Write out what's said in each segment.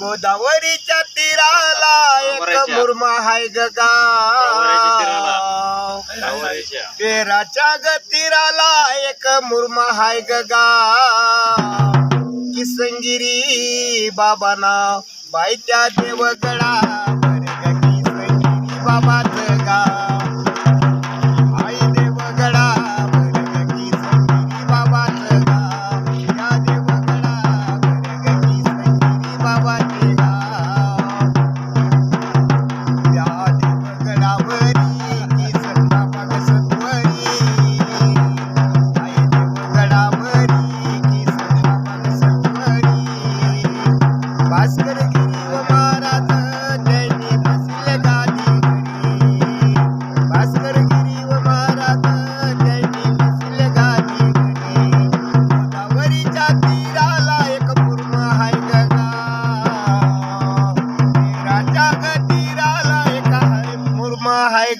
गोदावरीच्या तीराला एक मुरमा हाय गगाच्या ग तीराला एक मुरमा हाय गगा किसंगिरी बाबा नाव बायत्या देवगडा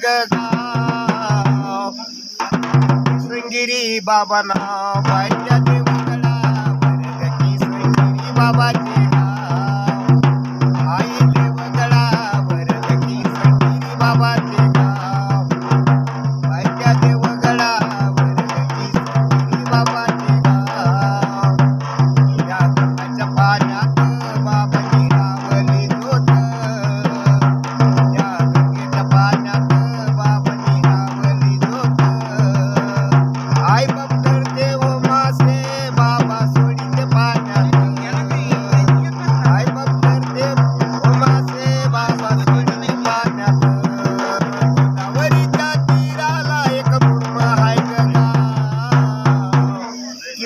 गदा श्रृंगिरी बाबा ना भाई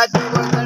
I do Hallelujah.